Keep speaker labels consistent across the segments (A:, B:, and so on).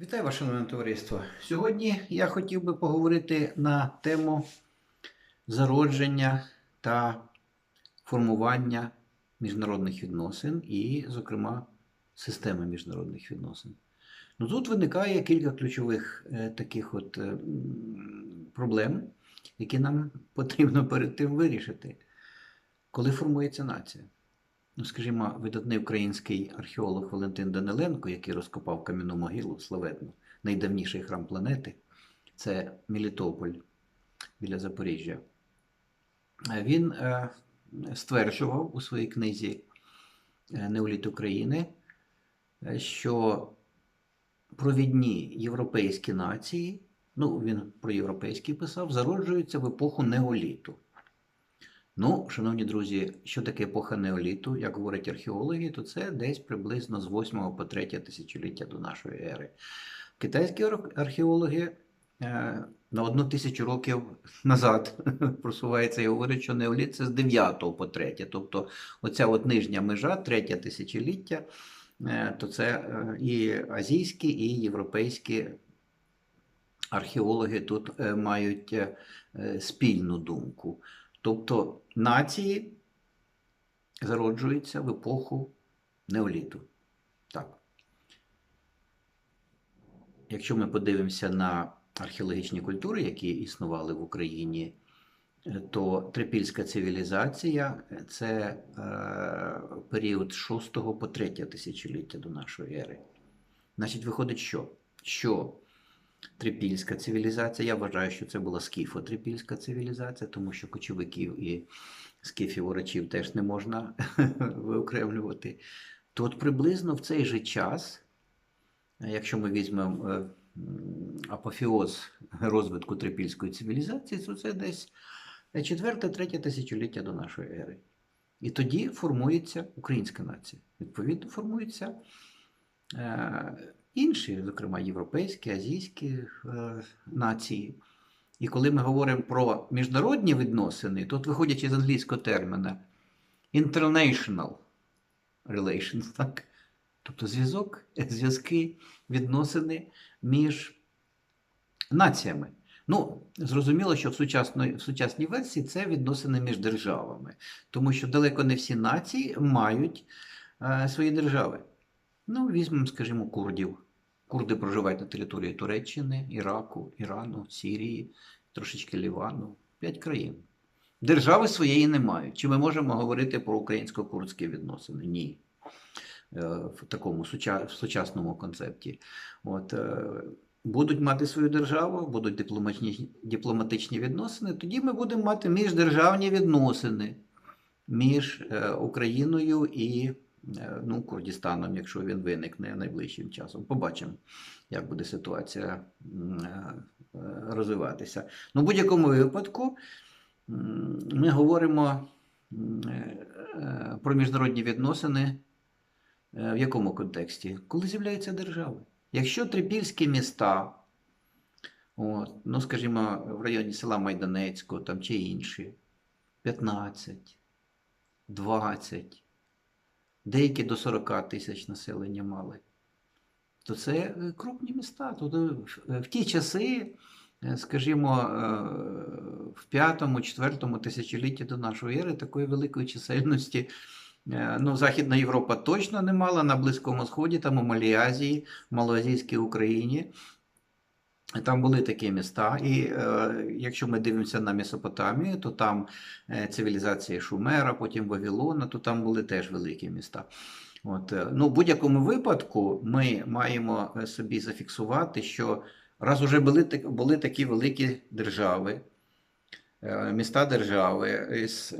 A: Вітаю ваше шановне товариство. Сьогодні я хотів би поговорити на тему зародження та формування міжнародних відносин і, зокрема, системи міжнародних відносин. Ну, тут виникає кілька ключових е, таких от е, проблем, які нам потрібно перед тим вирішити. Коли формується нація? Ну, скажімо, видатний український археолог Валентин Даниленко, який розкопав кам'яну могилу славетну, найдавніший храм планети, це Мелітополь біля Запоріжжя. Е, Він е, стверджував у своїй книзі е, Неоліт України, що провідні європейські нації, ну він про європейські писав, зароджуються в епоху неоліту. Ну, шановні друзі, що таке епоха неоліту, як говорять археологи, то це десь приблизно з 8 по 3 тисячоліття до нашої ери. Китайські археологи е, на одну тисячу років назад просуваються і говорять, що неоліт це з 9 по 3. Тобто оця от нижня межа, третє тисячоліття, е, то це е, і азійські, і європейські археологи тут мають спільну думку. Тобто нації зароджуються в епоху неоліту. Так. Якщо ми подивимося на археологічні культури, які існували в Україні, е, то трипільська цивілізація це е, період 6 по 3 тисячоліття до нашої ери. Значить, виходить, що? Що трипільська цивілізація, я вважаю, що це була скіфо-трипільська цивілізація, тому що кочовиків і скіфів урачів теж не можна виокремлювати. То от приблизно в цей же час, якщо ми візьмемо е, м, апофеоз розвитку трипільської цивілізації, то це десь 4-3 тисячоліття до нашої ери. І тоді формується українська нація. Відповідно, формуються е, інші, зокрема європейські, азійські е, нації. І коли ми говоримо про міжнародні відносини, тут виходячи з англійського терміна international relations, так? тобто зв'язок, зв'язки, відносини між націями. Ну, зрозуміло, що в сучасної, в сучасній версії це відносини між державами, тому що далеко не всі нації мають е, свої держави. Ну, візьмемо, скажімо, курдів. Курди проживають на території Туреччини, Іраку, Ірану, Сірії, трошечки Лівану, п'ять країн. Держави своєї не мають. Чи ми можемо говорити про українсько-курдські відносини? Ні. Е, В такому сучасному концепті. От, е, будуть мати свою державу, будуть дипломатичні, дипломатичні відносини, тоді ми будемо мати міждержавні відносини між е, Україною і ну, Курдистаном, якщо він виникне найближчим часом. Побачимо, як буде ситуація е, е, розвиватися. Ну, в будь-якому випадку ми говоримо е, е, про міжнародні відносини Е, В якому контексті? Коли з'являються держави. Якщо трипільські міста, от, ну, скажімо, в районі села Майданецького там, чи інші, 15, 20, деякі до 40 тисяч населення мали, то це е, крупні міста. Тобто в- в ті часи, е, скажімо, е, в п'ятому, четвертому тисячолітті до нашої ери такої великої чисельності Е, Ну, Західна Європа точно не мала на Близькому Сході, там у Малій Азії, Малоазійській Україні. Там були такі міста. І е, якщо ми дивимося на Месопотамію, то там е, цивілізація Шумера, потім Вавилона, то там були теж великі міста. От, е, ну, в будь-якому випадку ми маємо е, собі зафіксувати, що раз уже були, були такі великі держави, міста держави з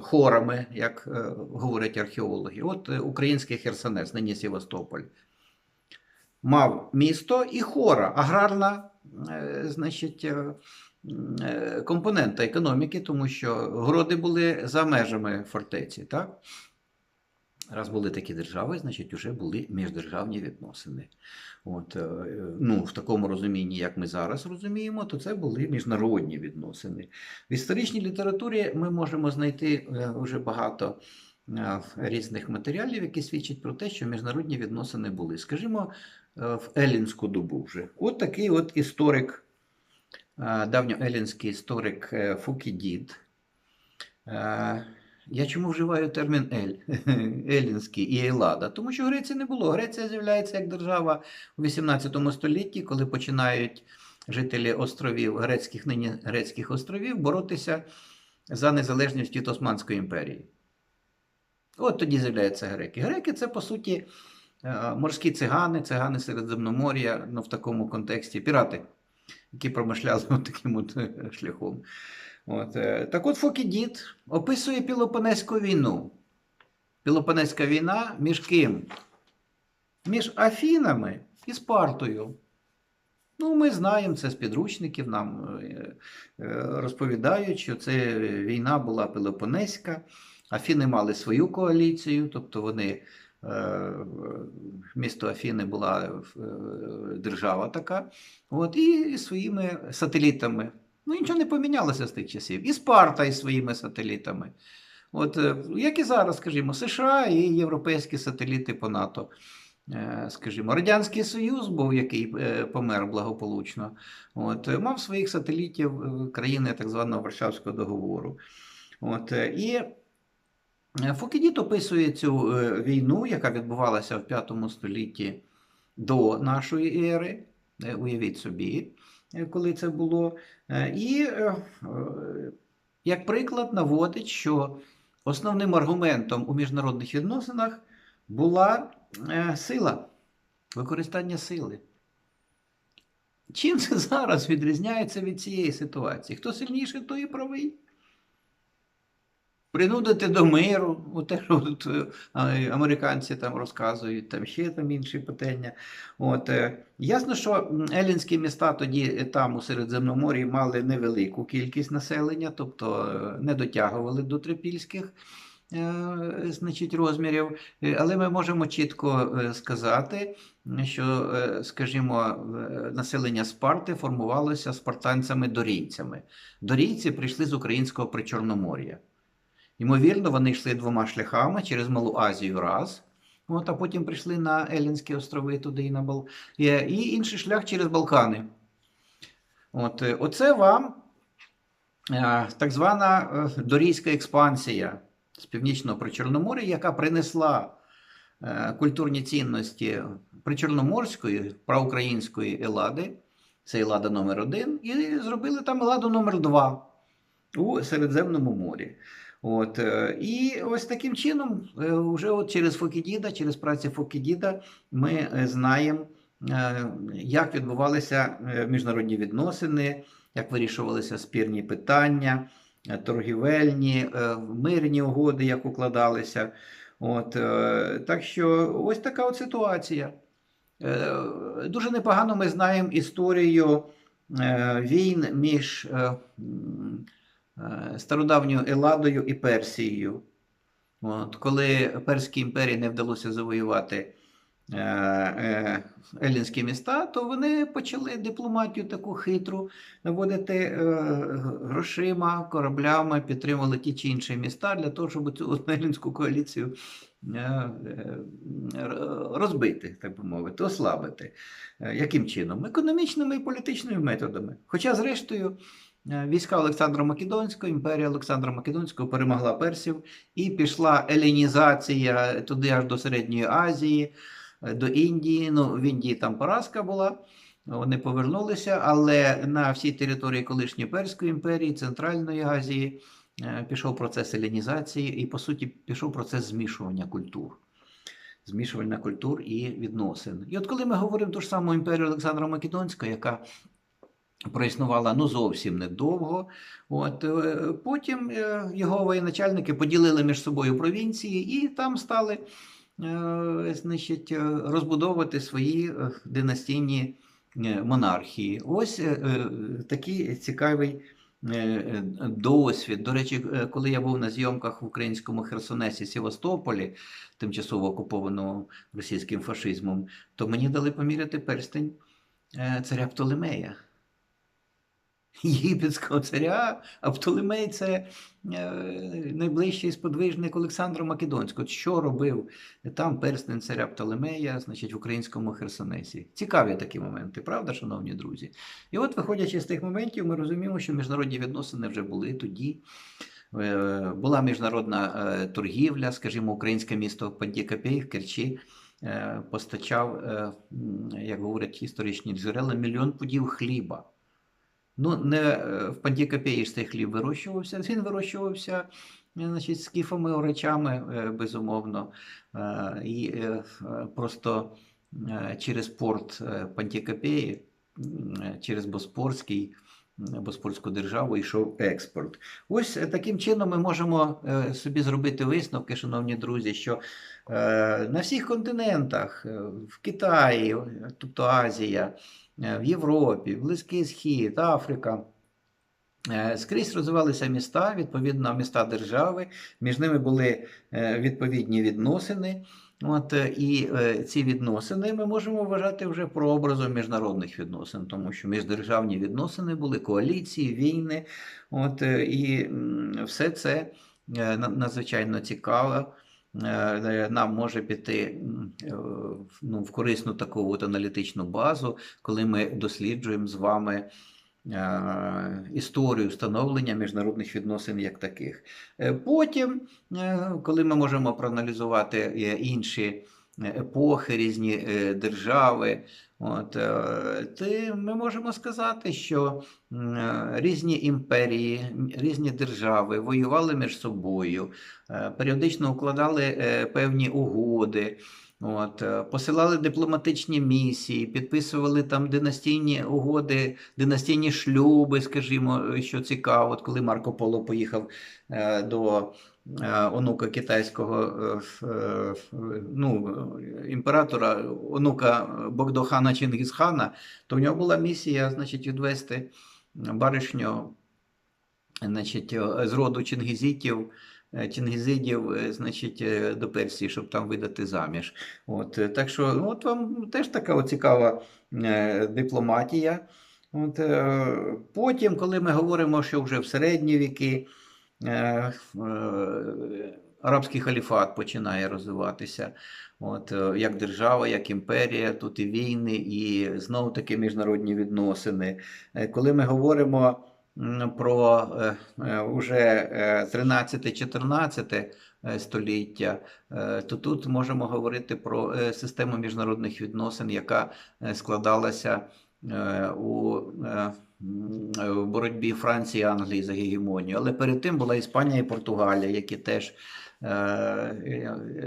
A: хорами, як говорять археологи. От український Херсонес, нині Севастополь, мав місто і хора, аграрна е, значить, е, е, компонента економіки, тому що городи були за межами фортеці. Так? Раз були такі держави, значить, вже були міждержавні відносини. От, ну, в такому розумінні, як ми зараз розуміємо, то це були міжнародні відносини. В історичній літературі ми можемо знайти вже багато різних матеріалів, які свідчать про те, що міжнародні відносини були. Скажімо, в Елінську добу вже. От такий от історик, е, давньоелінський історик е, Фукідід. Е, Я чому вживаю термін Ель, Елінський і Елада? Тому що Греції не було. Греція з'являється як держава у 18 столітті, коли починають жителі островів, грецьких нині грецьких островів, боротися за незалежність від Османської імперії. От тоді з'являються греки. Греки це, по суті, е, морські цигани, цигани Середземномор'я, ну, в такому контексті, пірати, які промишляли таким от е, шляхом. От, е, так от Фокідід описує Пілопонезьку війну. Пілопонезька війна між ким? Між Афінами і Спартою. Ну, ми знаємо це з підручників, нам е, е, розповідають, що це війна була Пелопонеська. Афіни мали свою коаліцію, тобто вони, е, місто Афіни була е, держава така, от, і своїми сателітами. Ну, нічого не помінялося з тих часів. І Спарта із своїми сателітами. От, е, як і зараз, скажімо, США і європейські сателіти по НАТО. Е, Скажімо, Радянський Союз був, який е, помер благополучно, от, е, мав своїх сателітів е, країни так званого Варшавського договору. От, е, і е, Фукідіт описує цю е, війну, яка відбувалася в 5 столітті до нашої ери. Е, Уявіть собі, е, коли це було. Е, І е, е, як приклад наводить, що основним аргументом у міжнародних відносинах була е, сила, використання сили. Чим це зараз відрізняється від цієї ситуації? Хто сильніший, той і правий. Принудити до миру, от те, що тут е, американці там розказують, там ще там інші питання. От, е, ясно, що елінські міста тоді е, там у Середземномор'ї мали невелику кількість населення, тобто не дотягували до трипільських значить, розмірів. Але ми можемо чітко сказати, що, скажімо, населення Спарти формувалося спартанцями-дорійцями. Дорійці прийшли з українського причорномор'я. Ймовірно, вони йшли двома шляхами через Малу Азію раз, от, а потім прийшли на Елінські острови туди і на Бал... І інший шлях через Балкани. От, е, оце вам е, так звана е, дорійська експансія з північного Причорномор'я, яка принесла культурні цінності причорноморської, проукраїнської Елади, це Елада номер один, і зробили там Еладу номер два у Середземному морі. От, е, і ось таким чином, е, вже от через Фокідіда, через праці Фокідіда, ми е, знаємо, е, як відбувалися е, міжнародні відносини, як вирішувалися спірні питання, е, торгівельні, е, мирні угоди, як укладалися. От, е, так що ось така от ситуація. Е, Дуже непогано ми знаємо історію е, війн між е, е, стародавньою Еладою і Персією. От, коли Перській імперії не вдалося завоювати е, е, міста, то вони почали дипломатію таку хитру наводити е, грошима, кораблями, підтримували ті чи інші міста для того, щоб цю елінську коаліцію е, е, розбити, так би мовити, ослабити. Е, Яким чином? Економічними і політичними методами. Хоча, зрештою, е, війська Олександра Македонського, імперія Олександра Македонського перемогла персів і пішла елінізація туди аж до Середньої Азії, е, до Індії. Ну, в Індії там поразка була. Вони повернулися, але на всій території колишньої Перської імперії, Центральної Азії е, пішов процес елінізації і, по суті, пішов процес змішування культур. Змішування культур і відносин. І от коли ми говоримо ту ж саму імперію Олександра Македонського, яка проіснувала ну зовсім недовго, от, е, потім е, його воєначальники поділили між собою провінції і там стали е, значить, розбудовувати свої династійні монархії. Ось такий цікавий досвід. До речі, коли я був на зйомках в українському Херсонесі Севастополі, тимчасово окупованому російським фашизмом, то мені дали поміряти перстень царя Птолемея. Єгипетського царя, а Птолемей це е, найближчий сподвижник Олександра Македонського. Що робив там перстень царя Птолемея, значить, в українському Херсонесі? Цікаві такі моменти, правда, шановні друзі? І от, виходячи з тих моментів, ми розуміємо, що міжнародні відносини вже були тоді. Е, Була міжнародна е, торгівля, скажімо, українське місто Пандікапей в Керчі постачав, як говорять історичні джерела, мільйон пудів хліба. Ну, не е, в ж цей хліб вирощувався, він вирощувався е, значить, скіфами, орачами, е, безумовно. І просто через порт Пантікапеї, через Боспорський, Боспорську державу йшов експорт. Ось таким чином ми можемо собі зробити висновки, шановні друзі, що на всіх континентах, в Китаї, тобто Азія, в Європі, Близький Схід, Африка. е, Скрізь розвивалися міста, відповідно, міста держави, між ними були е, відповідні відносини. От, е, і е, ці відносини ми можемо вважати вже прообразом міжнародних відносин, тому що міждержавні відносини були коаліції, війни. От, е, і все це е, надзвичайно цікаво. Е, Нам може піти е, ну, в корисну таку от аналітичну базу, коли ми досліджуємо з вами е, історію становлення міжнародних відносин як таких. Потім, коли ми можемо проаналізувати інші епохи, різні держави, от, ти ми можемо сказати, що е, різні імперії, різні держави воювали між собою, е, періодично укладали е, певні угоди. От, е, посилали дипломатичні місії, підписували там династійні угоди, династійні шлюби, скажімо, що цікаво, от коли Марко Поло поїхав е, до е, онука китайського е, е, ну, імператора, онука Богдохана Чингісхана, то в нього була місія, значить, відвести баришню значить, е, з роду чингізітів, е, чингізидів, е, значить, е, до Персії, щоб там видати заміж. От, е, так що, ну, от вам теж така цікава е, дипломатія. От, е, потім, коли ми говоримо, що вже в середні віки е, е, арабський халіфат починає розвиватися. От, е, як держава, як імперія, тут і війни, і знову таки міжнародні відносини. Е, Коли ми говоримо про е, е, е, 13-14 е, століття, то тут можемо говорити про систему міжнародних відносин, яка складалася у боротьбі Франції і Англії за гегемонію. Але перед тим була Іспанія і Португалія, які теж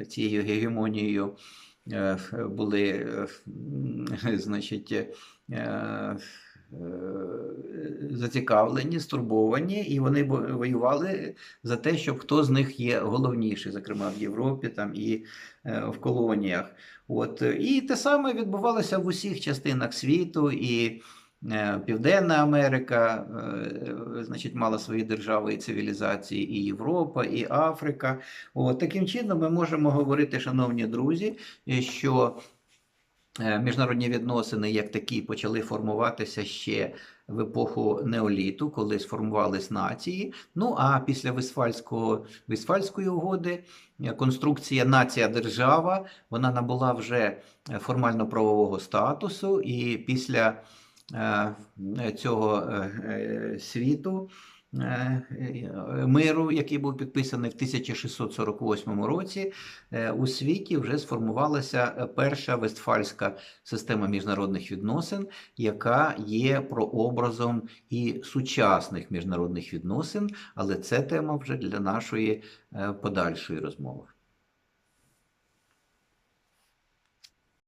A: цією гегемонією були, значить, зацікавлені, стурбовані, і вони воювали за те, щоб хто з них є головніший, зокрема в Європі там, і е, в колоніях. От. І те саме відбувалося в усіх частинах світу. І е, Південна Америка, е, значить, мала свої держави і цивілізації, і Європа, і Африка. От. Таким чином ми можемо говорити, шановні друзі, е, що е, міжнародні відносини як такі почали формуватися ще в епоху неоліту, коли сформувались нації. Ну а після Висфальського, Висфальської угоди е, конструкція нація-держава вона набула вже е, формально правового статусу, і після е, цього е, е, світу. Е, е, Миру, який був підписаний в 1648 році, е, у світі вже сформувалася перша вестфальська система міжнародних відносин, яка є прообразом і сучасних міжнародних відносин, але це тема вже для нашої подальшої розмови.